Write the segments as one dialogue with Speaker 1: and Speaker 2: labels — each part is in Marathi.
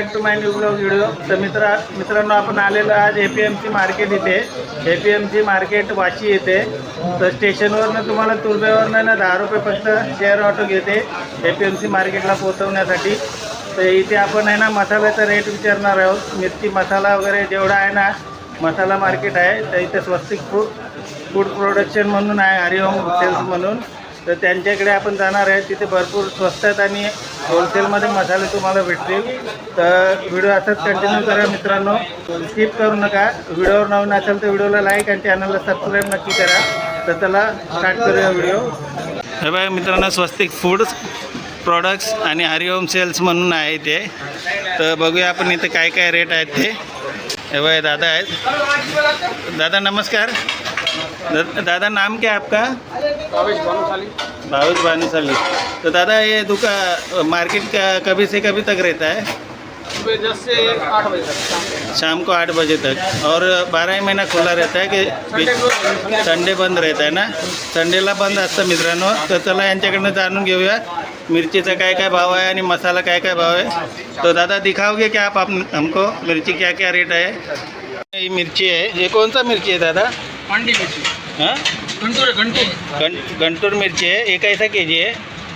Speaker 1: Back to my new blog video तर मित्रा मित्रांनो आपण आलेलो आज A P M C market इथे. A P M C market Vashi येते तर स्टेशनवरनं तुम्हाला तुर्ब्यावरनं ना दहा रुपये फक्त शेअर ऑटो घेते ए पी एम सी मार्केटला पोहोचवण्यासाठी. तर इथे आपण आहे ना मसाल्याचा रेट विचारणार आहोत. मिरची मसाला वगैरे जेवढा आहे ना मसाला मार्केट आहे. तर इथे स्वस्तिक फूड फूड प्रोडक्शन म्हणून आहे हरिओम होटेल्स म्हणून. तर त्यांच्याकडे आपण जाणार आहे. तिथे भरपूर स्वस्तात आणि होलसेलमध्ये मसाले तुम्हाला भेटतील. तर व्हिडिओ असाच कंटिन्यू करा मित्रांनो. स्किप करू नका. व्हिडिओवर नवीन असेल तर व्हिडिओला लाईक आणि चॅनलला सबस्क्राईब नक्की करा. तर त्याला स्टार्ट करूया व्हिडिओ हे बघा मित्रांनो स्वस्तिक फूड प्रॉडक्ट्स आणि हरिओम सेल्स म्हणून आहे ते. तर बघूया आपण इथे काय काय रेट आहेत ते. हे बघा दादा आहेत. दादा नमस्कार. दादा नाम क्या आपका? आपका भावेश भानुशाली तो दादा ये दुका मार्केट का कभी से कभी तक रहता है?
Speaker 2: सुबह दस से आठ बजे तक।
Speaker 1: शाम को आठ बजे तक। और बारह ही महिना खुला रहता है की संडे बंद रहता है ना? संडेला बंद असतं मित्रांनो. तर चला यांच्याकडनं जाणून घेऊया. मिरचीचा काय काय भाव आहे आणि मसाला काय काय भाव आहे? तो दादा दिखाओगे क्या आप हम- हमको मिर्ची क्या क्या रेट है ये मिर्ची है ये कौन सा मिर्ची है दादा?
Speaker 2: मंडी मिर्ची।
Speaker 1: हाँ? गंटूर मिर्ची है ये कैसा के जी है?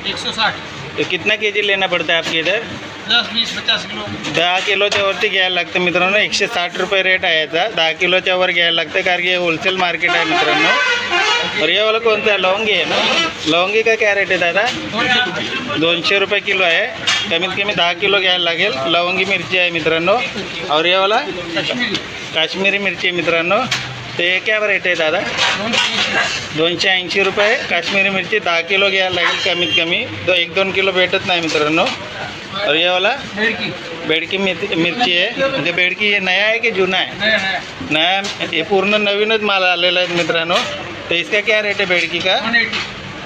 Speaker 2: एक सौ साठ।
Speaker 1: तो कितना के जी लेना पड़ता है आपके इधर?
Speaker 2: दस बीस पचास किलो।
Speaker 1: दहा किलोच्या वरती घ्यायला लागतं मित्रांनो एकशे साठ रुपये रेट आहे याचा दहा किलोच्या वर घ्यायला लागतं कारण की हे होलसेल मार्केट आहे मित्रांनो और ये वाला कोणता आहे लवंगी आहे ना? लवंगी का क्या रेट आहे दादा?
Speaker 2: दोनशे रुपये
Speaker 1: रुपये किलो आहे कमीत कमी दहा किलो घ्यायला लागेल लवंगी मिरची आहे मित्रांनो और ये वाला?
Speaker 2: काश्मीरी।
Speaker 1: काश्मीरी मिरची आहे मित्रांनो ते क्या रेट आहे दादा?
Speaker 2: दोनशे ऐंशी
Speaker 1: दोनशे रुपये काश्मीरी मिरची दहा किलो घ्यायला लागेल कमीत कमी दो एक दोन किलो भेटत नाही मित्रांनो. और ये वाला
Speaker 2: बेडकी.
Speaker 1: बेडकी मिरची आहे. म्हणजे बेडकी हे नया आहे की जुना आहे?
Speaker 2: नया
Speaker 1: हे पूर्ण नवीनच माल आलेला आहे मित्रांनो. तर इसका क्या रेट है बेडकी का?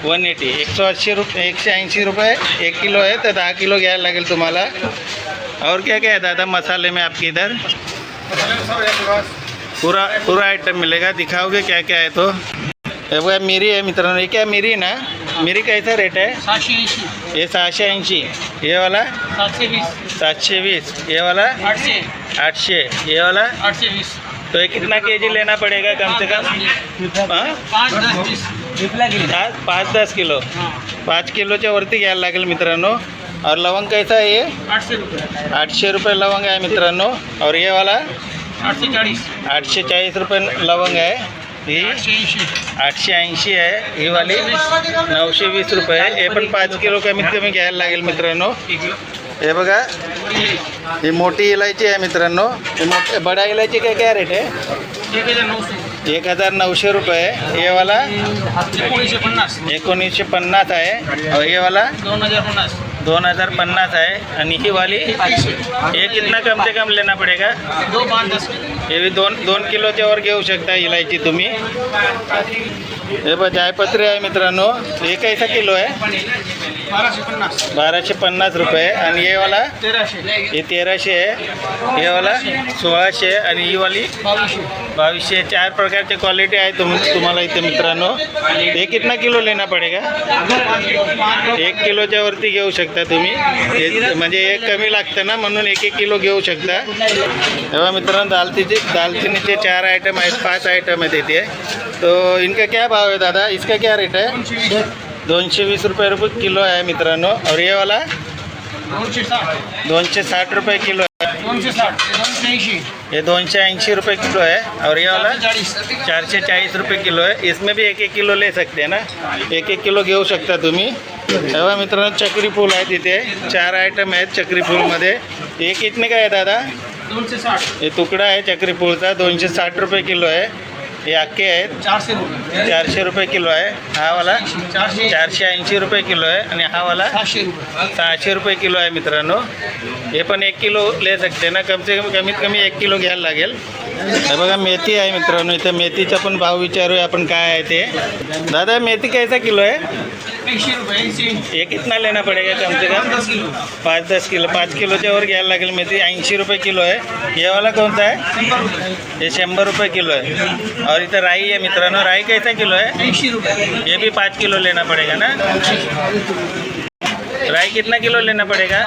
Speaker 2: वन एटी
Speaker 1: एक सौ अस्सी रुपये एकशे ऐंशी रुपये एक किलो है तर दहा किलो घ्यायला लागेल तुम्हाला. और क्या क्या है दादा मसाले में आपके इधर? पूरा पूरा आइटम मिलेगा दिखाओगे क्या क्या है तो? हे बघा मिरी आहे मित्रांनो हे क्या मिरी ना? मिरी कैसा रेट है?
Speaker 2: सातशे ऐंशी
Speaker 1: ये सहाशे ऐंशी ये वाला?
Speaker 2: सातशे वीस
Speaker 1: सातशे वीस ये वाला?
Speaker 2: आठशे
Speaker 1: आठशे ये वाला?
Speaker 2: आठशे वीस
Speaker 1: तो ये कितना के लेना पड़ेगा कम से कम? हाँ?
Speaker 2: पाच दस। वीस
Speaker 1: पाच पाच दस किलो।
Speaker 2: हाँ
Speaker 1: पाच किलोच्या वरती घ्यायला लागेल मित्रांनो। और लवंग कैसा आहे ये?
Speaker 2: आठशे रुपये।
Speaker 1: आठशे रुपये लवंग आहे मित्रांनो। और ये वाला?
Speaker 2: आठशे चाळीस
Speaker 1: आठशे चाळीस रुपये लवंग आहे. ही
Speaker 2: आठशे ऐंशी
Speaker 1: आहे. ही वाली नऊशे वीस रुपये हे पण पाच किलो कमीत कमी घ्यायला लागेल मित्रांनो. हे बघा. ही मोठी इलायची आहे मित्रांनो. ही मोठी बडा इलायची काय काय रेट आहे?
Speaker 2: एक हजार नऊशे
Speaker 1: रुपये हे वाला
Speaker 2: एकोणीसशे पन्नास.
Speaker 1: एकोणीसशे पन्नास आहे. और ये वाला
Speaker 2: दोन हजार पन्नास.
Speaker 1: दोन हजार पन्नास आहे. आणि ही वाली ये कितना कम से कम लेना पड़ेगा?
Speaker 2: दो पाच दस किलो.
Speaker 1: हे बी दोन दोन किलोच्या वर घेऊ शकता इलायची तुम्ही. हे बघ जायपत्री आहे मित्रांनो. हे कैसा किलो आहे?
Speaker 2: बाराशे पन्नास.
Speaker 1: बाराशे पन्नास रुपये. आणि हे वाला?
Speaker 2: तेराशे.
Speaker 1: हे तेराशे आहे. हे वाला? सोळाशे. आणि ही वाली?
Speaker 2: बावीसशे.
Speaker 1: चार प्रकारचे क्वालिटी आहे तुम तुम्हाला इथे मित्रांनो. हे कितना किलो लेना पडेगा? एक किलोच्या वरती घेऊ शकता तुम्ही. म्हणजे एक कमी लागतं ना म्हणून एक एक किलो घेऊ शकता. तेव्हा मित्रांनो दालचीचे दालचिनीचे चार आयटम आहेत पाच आयटम आहेत इथे. तो इनका क्या भाव है दादा. इसका क्या रेट है दोनशे वीस रुपये रुपये किलो आहे मित्रांनो. और ये वाला
Speaker 2: दोनशे साठ
Speaker 1: रुपये किलो है
Speaker 2: ऐंशी
Speaker 1: ये दोनशे ऐंशी रुपये किलो है और ये वाला
Speaker 2: चाळीस
Speaker 1: चारशे चाळीस रुपये किलो है इसमें भी एक एक किलो ले सकते हैं ना? एक एक किलो घेऊ शकता तुम्ही. तेव्हा मित्रांनो चक्री फूल आहे तिथे चार आयटम आहेत चक्री फूलमध्ये. हे कितने का आहे दादा? हे तुकडा आहे चक्री फूलचा. दोनशे साठ रुपये किलो आहे. हे अख्खे आहेत.
Speaker 2: चारशे रुपये.
Speaker 1: चारशे रुपये किलो आहे. हा वाला
Speaker 2: चारशे.
Speaker 1: चारशे ऐंशी रुपये किलो आहे. आणि हा वाला
Speaker 2: सातशे रुपये.
Speaker 1: सहाशे रुपये किलो आहे मित्रांनो. हे पण एक किलो ले सकते ना. कम से कम कमीत कमी एक किलो घ्यायला लागेल. हे बघा मेथी आहे मित्रांनो. इथं मेथीचा पण भाव विचारूया आपण काय आहे ते. दादा मेथी कैसा किलो आहे?
Speaker 2: ऐंशी रुपये ऐंशी.
Speaker 1: कितना लेना पड़ेगा कम से कम.
Speaker 2: दस किलो.
Speaker 1: पाच दस किलो पाच किलोच्या वर घ्यायला लागेल. मेथी ऐंशी रुपये किलो आहे. ये वाला कोणता आहे?
Speaker 2: शंभर रुपये.
Speaker 1: हे शंभर रुपये किलो आहे. और इथं राई आहे मित्रांनो. राई कैसा किलो आहे?
Speaker 2: ऐंशी रुपये.
Speaker 1: ये भी पाच किलो लेना पड़ेगा ना? राई कितना किलो लेना पड़ेगा?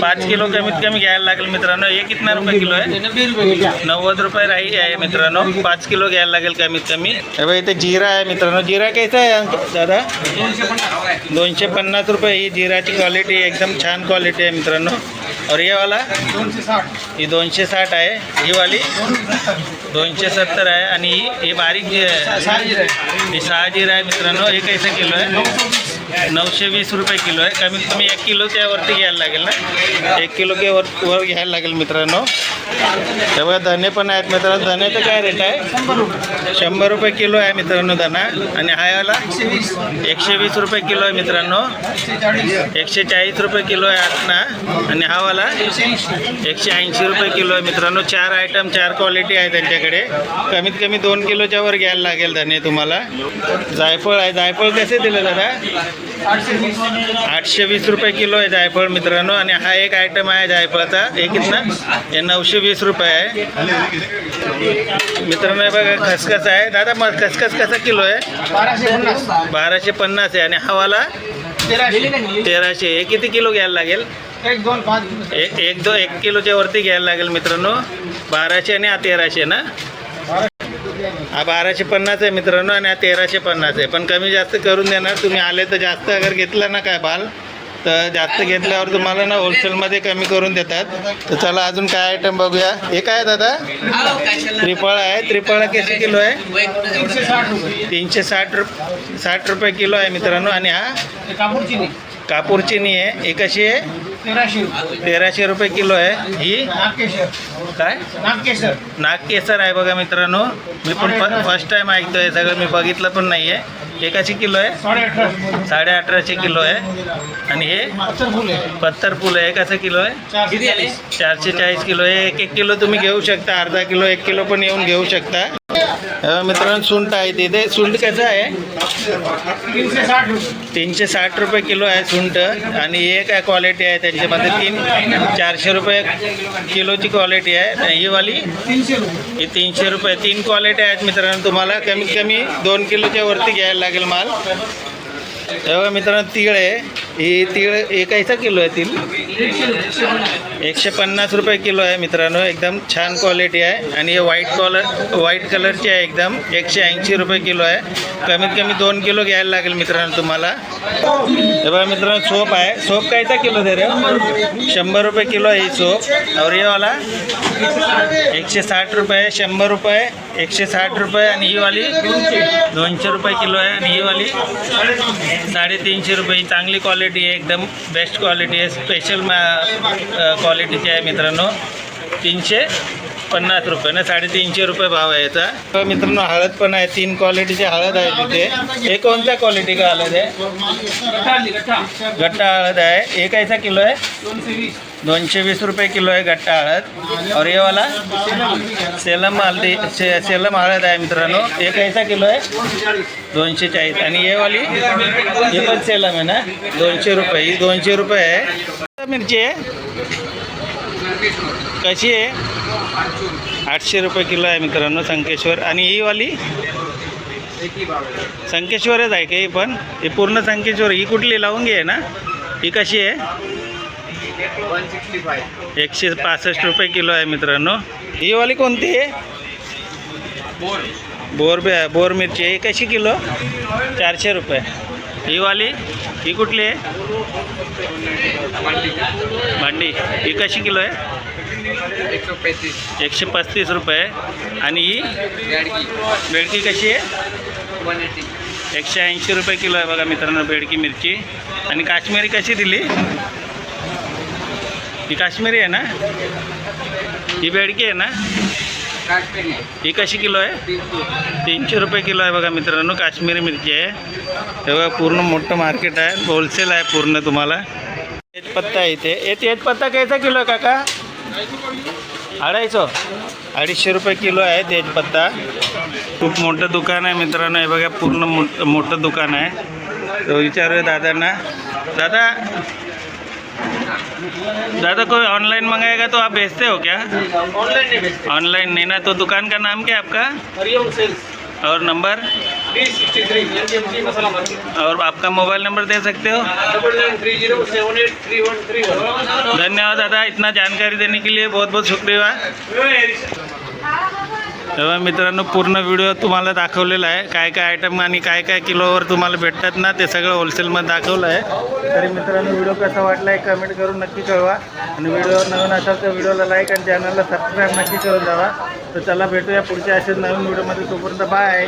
Speaker 1: पाच किलो कमीत कमी घ्यायला लागेल मित्रांनो हे कितना रुपये किलो आहे नव्वद रुपये राई आहे मित्रांनो, पाच किलो घ्यायला लागेल कमीत कमी। हे बघा इथे जिरा आहे मित्रांनो, जिरा कैसा अंक- दादा? दोनशे पन्नास रुपये ही जिराची क्वालिटी एकदम छान क्वालिटी आहे मित्रांनो। और ये वाला? ही दोनशे साठ ही वाली? दोनशे सत्तर आणि ही ही बारीक जी ही सहा जिरा आहे मित्रांनो, हे कैसे किलो आहे नऊशे वीस रुपये किलो आहे. कमीत कमी एक किलो त्यावरती घ्यायला लागेल ना? एक किलो के वर वर घ्यायला लागेल मित्रांनो. तेव्हा धने पण आहेत मित्रांनो. धन्याचं काय रेट आहे? शंभर रुपये किलो आहे मित्रांनो धना. आणि हावाला एकशे वीस रुपये किलो आहे मित्रांनो. एकशे चाळीस रुपये किलो आहे आटना आणि हावाला एकशे ऐंशी रुपये किलो आहे मित्रांनो. चार आयटम चार क्वालिटी आहे त्यांच्याकडे. कमीत कमी दोन किलोच्या वर घ्यायला लागेल धने तुम्हाला. जायफळ आहे. जायफळ कसे दिलं दादा? आठशे वीस रुपये किलो आहे जायफळ मित्रांनो. आणि हा एक आयटम आहे जायफळाचा. एक कितना हे नऊशे वीस रुपये आहे. मित्रांनो बघा खसखस आहे. दादा मग खसखस कसा किलो आहे? बाराशे पन्नास. आहे. आणि हवाला? तेराशे. हे किती किलो घ्यायला लागेल?
Speaker 2: एक दोन पाच.
Speaker 1: एक एक दो एक किलोच्या वरती घ्यायला लागेल मित्रांनो. बाराशे आणि हा तेराशे ना? हा बाराशे पन्नास आहे मित्रांनो आणि हा तेराशे पन्नास आहे. पण कमी जास्त करून देणार. तुम्ही आले तर जास्त अगर घेतला ना काय बाल? तर जास्त घेतल्यावर तुम्हाला ना होलसेलमध्ये कमी करून देतात. तर चला अजून काय आयटम बघूया. हे काय आहे दादा? त्रिफळ आहे. त्रिफळ किती किलो आहे?
Speaker 2: तीनशे साठ
Speaker 1: रुप साठ रुपये किलो आहे मित्रांनो. आणि हा?
Speaker 2: कापूरची नाही
Speaker 1: आहे. ही कशी आहे?
Speaker 2: तेराशे रुपये
Speaker 1: किलो आहे. ही? काय?
Speaker 2: नागकेशर
Speaker 1: नागकेसर आहे बघा मित्रांनो. मी पण फर्स्ट टाइम ऐकतोय. सगळं मी बघितलं पण नाही आहे हे किलो आहे.
Speaker 2: साडे
Speaker 1: अठराशे किलो आहे. आणि हे
Speaker 2: पत्तर फुल आहे.
Speaker 1: पत्तर कसं किलो आहे.
Speaker 2: चारशे चाळीस
Speaker 1: किलो आहे. एक एक किलो तुम्ही घेऊ शकता. अर्धा किलो एक किलो पण येऊन घेऊ शकता. मित्रांनो सुंट आहे तिथे. सुंट कसं आहे?
Speaker 2: तीनशे साठ रुपये
Speaker 1: किलो आहे सुंठ आणि हे काय क्वालिटी आहे त्यांच्यामध्ये? तीन चारशे रुपये किलोची क्वालिटी आहे. ही वाली?
Speaker 2: तीनशे रुपये
Speaker 1: ही तीनशे रुपये. तीन क्वालिटी आहेत मित्रांनो तुम्हाला. कमीत कमी दोन किलोच्या वरती घ्यायला लागेल. माल. तेव्हा मित्रांनो तीळ आहे. ही तीळ एक किलो आहे तीळ
Speaker 2: एकशे पन्नास.
Speaker 1: रुपये किलो आहे मित्रांनो. एकदम छान क्वालिटी आहे. आणि हे व्हाईट कॉलर व्हाईट कलरची आहे एकदम. एकशे ऐंशी रुपये किलो आहे. कमीत कमी दोन किलो घ्यायला लागेल मित्रांनो तुम्हाला. हे बघा मित्रांनो सोप आहे. सोप कायचा किलो दे रे. शंभर रुपये किलो आहे ही सोप. और ये वाला एकशे साठ रुपये शंभर रुपये एकशे साठ रुपये आणि ही वाली दोनशे रुपये किलो आहे. आणि ही वाली साडेतीनशे रुपये. ही चांगली क्वालिटी आहे. एकदम बेस्ट क्वालिटी आहे. स्पेशल मा क्वालिटीची आहे मित्रांनो. तीनशे पन्नास रुपये ना साडेतीनशे रुपये भाव आहे याचा. मित्रांनो हळद पण आहे. तीन क्वालिटीची हळद आहे तिथे. हे कोणत्या क्वालिटी का हळद आहे? गट्टा हळद आहे. हे कैसा किलो आहे?
Speaker 2: दोनशे वीस
Speaker 1: रुपये किलो आहे गट्टा हळद. और येवाला सेलम हळदी से सेलम हळद आहे मित्रांनो. हे कैसा किलो आहे?
Speaker 2: दोनशे चाळीस
Speaker 1: दोनशे चाळीस. आणि हे वाली? हे पण सेलम आहे ना? दोनशे रुपये. ही दोनशे रुपये आहे. मिरची आहे? कशी आहे? आठशे रुपये किलो आहे मित्रांनो संकेश्वर. आणि ही वाली? संकेश्वरच आहे का ही पण? ही पूर्ण संकेश्वर. ही कुठली लावून घे ना? ही कशी आहे? एकशे पासष्ट रुपये किलो आहे मित्रांनो. ही वाली कोणती आहे? बोर बे बोर मिरची आहे. ही कशी किलो? चारशे रुपये. ही वाली? ही कुठली आहे? भांडी. ही कशी किलो आहे? एकशे पस्तीस रुपये. आणि ही?
Speaker 2: बेडकी
Speaker 1: बेडकी कशी आहे? एकशे ऐंशी रुपये किलो आहे बघा मित्रांनो बेडकी मिरची. आणि काश्मीरी कशी दिली? ही काश्मीरी आहे ना? ही बेडकी आहे ना? ही कशी किलो आहे? तीनशे. रुपये किलो आहे बघा मित्रांनो काश्मीरी मिरची आहे. तेव्हा पूर्ण मोठं मार्केट आहे. होलसेल आहे पूर्ण तुम्हाला. तेजपत्ता आहे इथे. हे तेजपत्ता कैसा किलो आहे काका? अडायचो अडीचशे रुपये किलो आहे तेजपत्ता खूप मोठं दुकान आहे मित्रांनो. हे बघा पूर्ण मोठ मोठं दुकान आहे. विचारूया दादांना. दादा दादा कोई ऑनलाइन मंगाएगा तो आप भेजते हो क्या?
Speaker 2: ऑनलाइन नहीं भेजते
Speaker 1: ऑनलाइन नहीं ना तो दुकान का नाम क्या आपका?
Speaker 2: हरिओम सेल्स।
Speaker 1: और नंबर और आपका मोबाइल नंबर दे सकते हो? धन्यवाद दादा इतना जानकारी देने के लिए बहुत बहुत शुक्रिया तेव्हा मित्रांनो पूर्ण व्हिडिओ तुम्हाला दाखवलेला आहे. काय काय आयटम आणि काय काय किलोवर तुम्हाला भेटतात ना ते सगळं होलसेलमध्ये दाखवलं आहे. तरी मित्रांनो व्हिडिओ कसा वाटला आहे कमेंट करून नक्की कळवा. आणि व्हिडिओ नवीन असाल तर व्हिडिओला लाईक आणि चॅनलला सबस्क्राईब नक्की करून द्यावा तर चला भेटूया पुढच्या असेच नवीन व्हिडिओमध्ये तोपर्यंत बाय